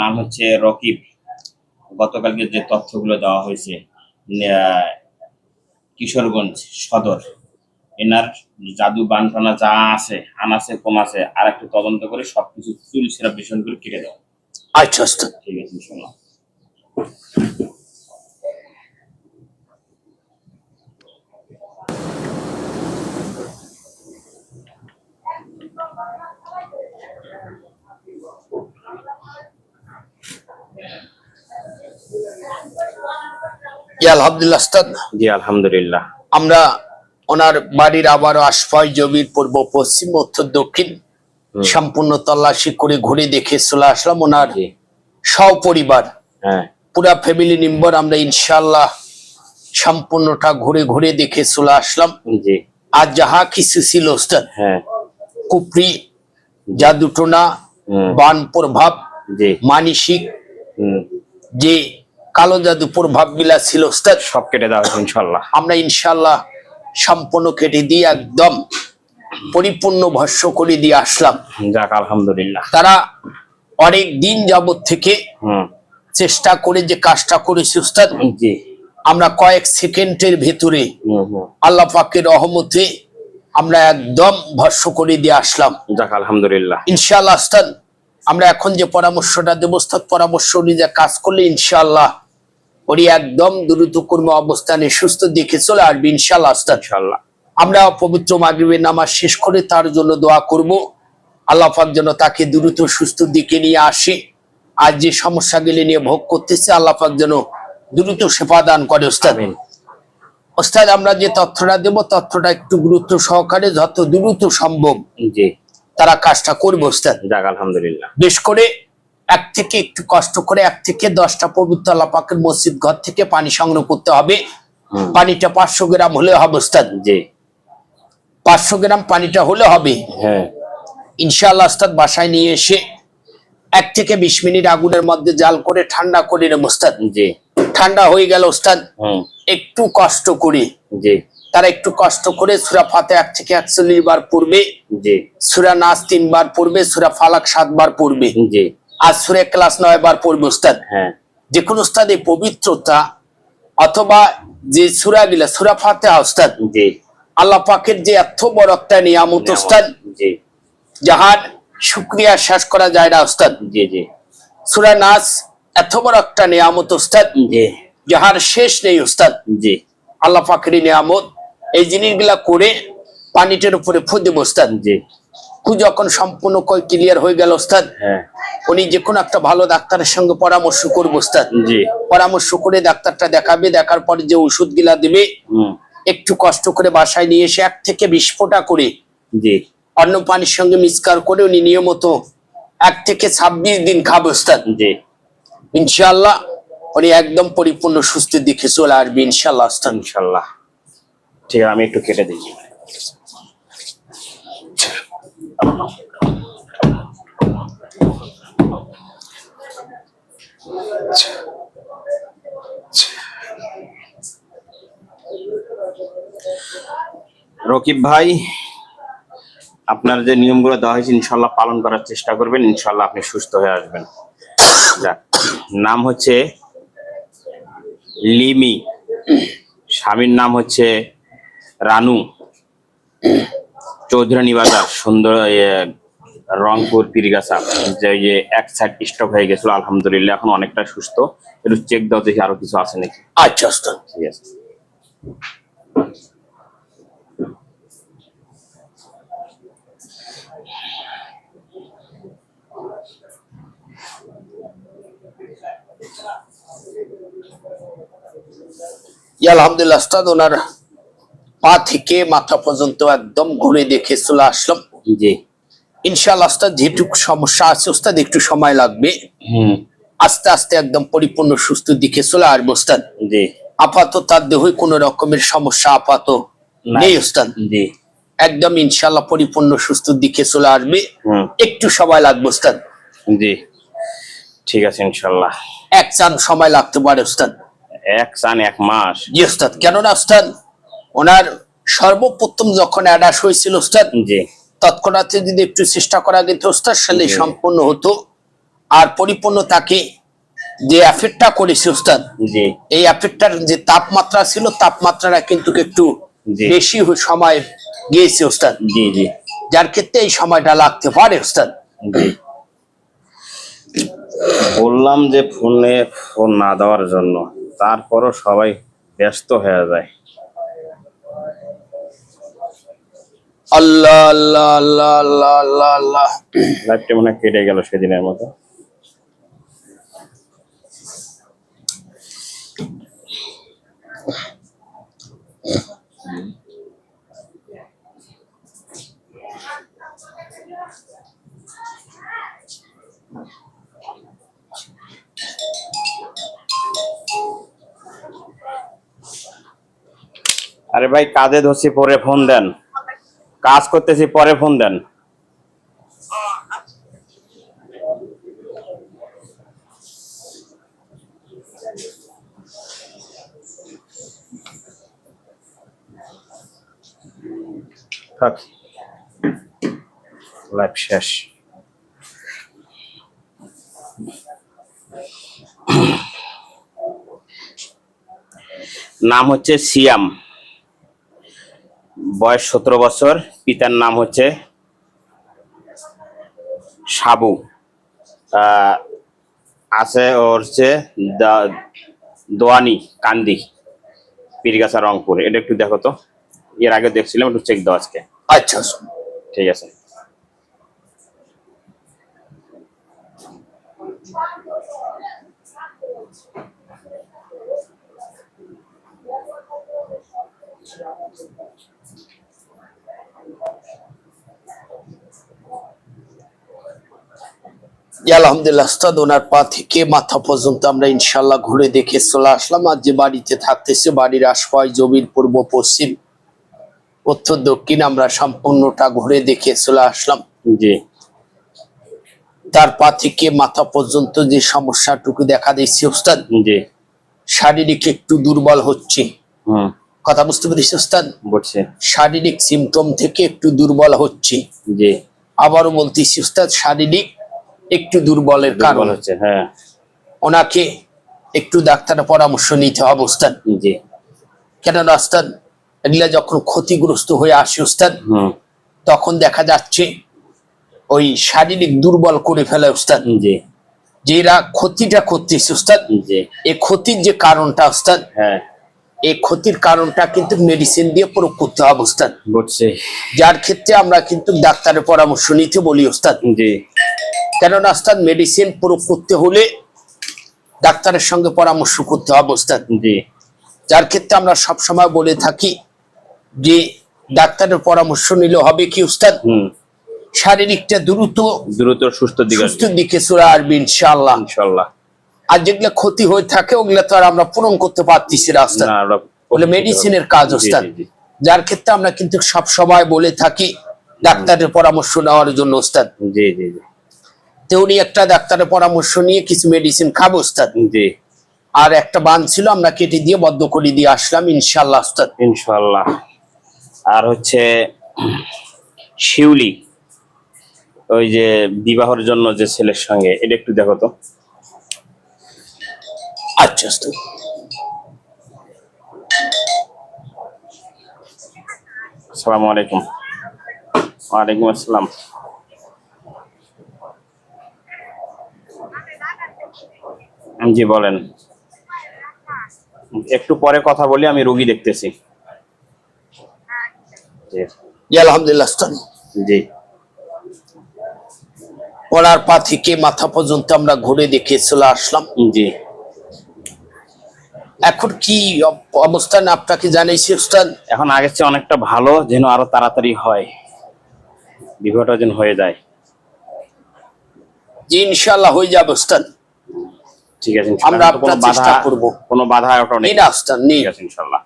নাম হচ্ছে রকিব। গতকালকে যে তথ্যগুলো দেওয়া হয়েছে কিশোরগঞ্জ সদর এনার জাদু বানটানা যা আছে আনাছে কম আছে আর একটু তদন্ত করে সবকিছু চুল সেরা ভীষণ করে কেটে দেওয়া। আচ্ছা ওস্তাদ ঠিক আছে ইনশাল্লাহ আলহামদুলিল্লাহ জি আলহামদুলিল্লাহ। আমরা ওনার বাড়ির আবারও আশফয় জমির পূর্ব পশ্চিম উত্তর দক্ষিণ সম্পূর্ণ তল্লাশি করে ঘুরে দেখে চলে আসলাম ওনার সপরিবার। হ্যাঁ। পুরা ফ্যামিলি মেম্বার আমরা ইনশাল্লাহ সম্পূর্ণটা ঘুরে ঘুরে দেখে চলে আসলাম। জি। আর যাহা কিছু ছিল ওস্তাদ হ্যাঁ। কুপরি জাদুটোনা। বান প্রভাব মানসিক যে কালো জাদু প্রভাবগুলা ছিল সব কেটে দেওয়া হয়েছে ইনশাল্লাহ আমরা ইনশাল্লাহ সম্পূর্ণ কেটে দিয়ে একদম পরিপূর্ণ ভস্য করে দিয়ে আসলাম। যাক আলহামদুলিল্লাহ। তারা অনেক দিন যাবত থেকে চেষ্টা করে যে কাজটা করেছে উস্তাদ। জি। আমরা কয়েক সেকেন্ডের ভেতরে আল্লাহ পাকের রহমতে আমরা একদম ভস্য করে দিয়ে আসলাম। যাক আলহামদুলিল্লাহ। ইনশাআল্লাহ উস্তাদ আমরা এখন যে পরামর্শটা দেব উস্তাদ পরামর্শ অনুযায়ী কাজ করলে ইনশাআল্লাহ ওরি একদম দ্রুত কর্ম অবস্থানে সুস্থ দিকে চলে আসবে ইনশাআল্লাহ উস্তাদ ইনশাল্লাহ আমরা পবিত্র মাগরিবের নামাজ শেষ করে তার জন্য দোয়া করব। আল্লাহ পাক যেন তাকে দ্রুত সুস্থ দিকে নিয়ে আসে। আর যে সমস্যাগুলি নিয়ে ভোগ করতেছে আল্লাহ পাক যেন দ্রুত সেবা দান করে ওস্তাদ। ওস্তাদ আমরা যে তথ্যটা দেব তথ্যটা একটু গুরুত্ব সহকারে যত দ্রুত সম্ভব তারা কাজটা করবে ওস্তাদ। আলহামদুলিল্লাহ। বেশ করে এক থেকে একটু কষ্ট করে এক থেকে দশটা পবিত্র আল্লাহ পাকের মসজিদ ঘর থেকে পানি সংগ্রহ করতে হবে। পানিটা পাঁচশো গ্রাম হলে জি। পাঁচশো গ্রাম পানিটা হলে হবে। হ্যাঁ। ইনশাআল্লাহ ওস্তাদ বাসায় নিয়ে এসে এক থেকে বিশ মিনিট আগুনের মধ্যে জাল করে ঠান্ডা করে নেব ওস্তাদ ঠান্ডা হয়ে গেল ওস্তাদ একটু কষ্ট করে। তারা একটু কষ্ট করে সুরা ফাতে এক থেকে একচল্লিশ বার পড়বে। সুরা নাচ তিনবার পড়বে সুরা ফালাক সাতবার পড়বে। জি আর সুরে ক্লাস নয় বার পড়বে ওস্তাদ হ্যাঁ। যে কোনো ওস্তাদ এই পবিত্রতা অথবা যে সুরা গিলা সুরা ফাতে ওস্তাদ জি। আল্লাহ পাকের যে এত বড় একটা নিয়ামত ওস্তাদ জি। যাহার শুক্রিয়া শেষ করা যায় না জি জি। সুরা নাচ এত বড় একটা নিয়ামত ওস্তাদ জি। যাহার শেষ নেই উস্তাদ। জি। আল্লাহ পাকের নিয়ামত এই জিনিসগুলা করে পানিটার উপরে ফুদে ওস্তাদ জি। যখন সম্পূর্ণ ক্লিয়ার হয়ে গেল ওস্তাদ হ্যাঁ। উনি যে কোনো একটা ভালো ডাক্তারের সঙ্গে পরামর্শ করব ওস্তাদ। পরামর্শ করে ডাক্তারটা দেখাবে দেখার পরে যে ওষুধ গিলা দিবে একটু কষ্ট করে বাসায় নিয়ে এসে এক থেকে বিশ ফোঁটা করে অন্য পানির সঙ্গে মিসকার করে উনি নিয়মিত এক থেকে ছাব্বিশ দিন খাবে ওস্তাদ। জি। ইনশাআল্লাহ উনি একদম পরিপূর্ণ সুস্থের দিকে চলে আসবে ইনশাআল্লাহ ওস্তাদ। ইনশাল্লাহ ঠিক আছে আমি একটু কেটে দিই রকিব ভাই আপনার যে নিয়মগুলো দেওয়া হয়েছে ইনশাল্লাহ পালন করার চেষ্টা করবেন। ইনশাল্লাহ আপনি সুস্থ হয়ে আসবেন। যাক, নাম হচ্ছে লিমি। স্বামীর নাম হচ্ছে রানু। চৌধুরানী বাজার সুন্দর রংপুর পীরগাছা যে যে এক সাইড স্টক হয়ে গেছিল আলহামদুলিল্লাহ এখন অনেকটা সুস্থ। একটু চেক দাও দেখি আরও কিছু আছে নাকি। আচ্ছা ঠিক আছে। ইয়া আলহামদুলিল্লাহ ওনার পা থেকে মাথা পর্যন্ত একদম ঘুরে দেখে চলে আসলাম। জি। ইনশাআল্লাহ ওস্তাদ যেটুকু সমস্যা আছে ওস্তাদ একটু সময় লাগবে। আস্তে আস্তে একদম পরিপূর্ণ সুস্থ দিকে চলে আসবে ওস্তাদ। জি। আপাতত তার দেহে কোনো রকমের সমস্যা আপাতত নাই। ওস্তাদ। জি। একদম ইনশাআল্লাহ পরিপূর্ণ সুস্থ দিকে চলে আসবে। একটু সময় লাগবে ওস্তাদ। জি। ঠিক আছে ইনশাল্লাহ এক চান সময় লাগতে পারে ওস্তাদ। এক চান এক মাস। জি ওস্তাদ কেননা ওস্তাদ ওনার সর্বপ্রথম যখন অ্যাডাস হয়েছিল ওস্তাদ তৎক্ষণাৎ যদি একটু চেষ্টা করা যেত ওস্তাদ সালে সম্পূর্ণ হতো। আর পরিপূর্ণ তাকে যে অ্যাফেক্টটা করেছে ওস্তাদ এই অ্যাফেক্টটার যে তাপমাত্রা ছিল তাপমাত্রাটা কিন্তু একটু বেশি সময় গিয়েছে ওস্তাদ যার ক্ষেত্রে এই সময়টা লাগতে পারে ওস্তাদ জি। বললাম যে ফোনে ফোন না দেওয়ার জন্য তারপরও সবাই ব্যস্ত হয়ে যায়। আল্লাহ আল্লাহ আল্লাহ আল্লাহ আল্লাহ আল্লাহ। লাইফটা মনে কেটে গেল সেদিনের মতো। আরে ভাই, কাজে ধরছি, পরে ফোন দেন। কাজ করতেছি পরে ফোন দেন। শেষ। নাম হচ্ছে সিয়াম। বয়স সতেরো বছর পিতার নাম হচ্ছে সাবু। আছে ওর হচ্ছে দোয়ানি কান্দি পীরগাছা রংপুর। এটা একটু দেখো তো। এর আগে দেখছিলাম একটু চেক দাও আজকে। আচ্ছা ঠিক আছে। জি, আলহামদুলিল্লাহ ওস্তাদ ওনার পা থেকে মাথা পর্যন্ত আমরা ইনশাল্লাহ ঘুরে দেখে চলে আসলাম। আর যে বাড়িতে থাকতেছে বাড়ির আশপাশ জমির পূর্ব পশ্চিম উত্তর দক্ষিণ আমরা সম্পূর্ণটা ঘুরে দেখে চলে আসলাম। জি। তার পা থেকে মাথা পর্যন্ত যে সমস্যাটুকু দেখা দিচ্ছে ওস্তাদ জি। শারীরিক একটু দুর্বল হচ্ছে। কথা বুঝতে পেরেছি ওস্তাদ? শারীরিক সিমটম থেকে একটু দুর্বল হচ্ছে। জি। আবারও বলতেছি ওস্তাদ শারীরিক একটু দুর্বলের দুর্বল কারণ। হচ্ছে হ্যাঁ। ওনাকে একটু ডাক্তারের পরামর্শ নিতে হবে ওস্তাদ। জি। কেননা ওস্তাদ এগুলা যখন ক্ষতিগ্রস্ত হয়ে আসে ওস্তাদ হুম। তখন দেখা যাচ্ছে ওই শারীরিক দুর্বল করে ফেলে ওস্তাদ। জি। যেরা ক্ষতিটা করতেছে ওস্তাদ এই ক্ষতির যে কারণটা ওস্তাদ হ্যাঁ। এই ক্ষতির কারণটা কিন্তু মেডিসিন দিয়ে প্রয়োগ করতে হবে ওস্তাদ। যার ক্ষেত্রে আমরা কিন্তু ডাক্তারের পরামর্শ নিতে বলি ওস্তাদ। জি। কেননা ওস্তাদ মেডিসিন প্রয়োগ করতে হলে ডাক্তারের সঙ্গে পরামর্শ করতে হবে ওস্তাদ যার ক্ষেত্রে আমরা সবসময় বলে থাকি যে ডাক্তারের পরামর্শ নিলে হবে কি উস্তাদ শারীরিকটা দ্রুত দ্রুত সুস্থ দিকে সুস্থ দিকে চলে আসবে ইনশাল্লাহ আর যেগুলো ক্ষতি হয়ে থাকে ওগুলো তো আর আমরা পূরণ করতে পারতেছি উস্তাদ বলে মেডিসিনের কাজ জি। যার ক্ষেত্রে আমরা কিন্তু সব সময় বলে থাকি ডাক্তারের পরামর্শ নেওয়ার জন্য উস্তাদ জি জি জি। তো উনি একটা ডাক্তারের পরামর্শ নিয়ে কিছু মেডিসিন খাব উস্তাদ। জি। আর একটা বান ছিল আমরা কেটে দিয়ে বদ্ধ করে দিয়ে আসলাম ইনশাআল্লাহ উস্তাদ। ইনশাল্লাহ আর হচ্ছে শিউলি ওই যে বিবাহের জন্য যে ছেলের সঙ্গে এটা একটু দেখো তো। আচ্ছা উস্তাদ। আসসালামু আলাইকুম। ওয়ালাইকুম আসসালাম। জি বলেন। একটু পরে কথা বলি আমি রুগী দেখতেছি। জি, জি, আলহামদুলিল্লাহ জি। ওনার পা থেকে মাথা পর্যন্ত আমরা ঘুরে দেখে চলে আসলাম। জি। এখন কি অব- অবস্থান আপনাকে জানাইছি উস্তাদ এখন আগের চেয়ে অনেকটা ভালো যেন আরও তাড়াতাড়ি হয়। বিবাহটা যেন হয়ে যায়। যে ইনশাল্লাহ হয়ে যাবে উস্তাদ ঠিক আছে আমরা ইনশাআল্লাহ। কোনো বাধা করব। কোনো বাধা ওটা নেই ইনশাল্লাহ